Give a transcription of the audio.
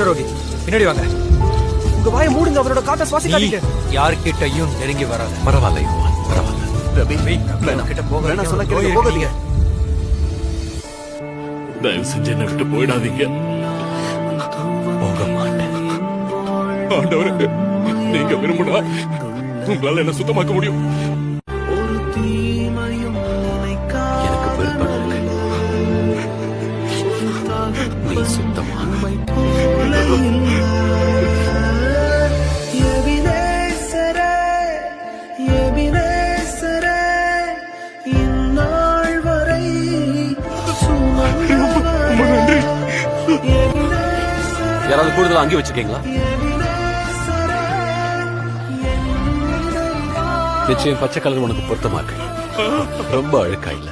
குஷ்டரோகி பின்னாடி வாங்க. உங்க வாயை மூடுங்க அவரோட காத்த சுவாசிக்காதீங்க. யார்கிட்டயும் நெருங்கி வராத. பரவாயில்ல யுவான் பரவாயில்ல. ரவி. கிட்ட போக வேணாம் கேளுங்க, போகாதீங்க. தயவு செஞ்சு என்ன விட்டு போயிடாதீங்க. போக மாட்டேன். ஆண்டவரே நீங்க விரும்பினா உங்களால என்ன சுத்தமாக்க முடியும். எனக்கு நீ யாராவது கூடுதலா அங்கே வச்சிருக்கீங்களா? நிச்சயம் பச்சை கலர் உனக்கு பொருத்தமா இருக்கு. ரொம்ப அழுக்கா இல்ல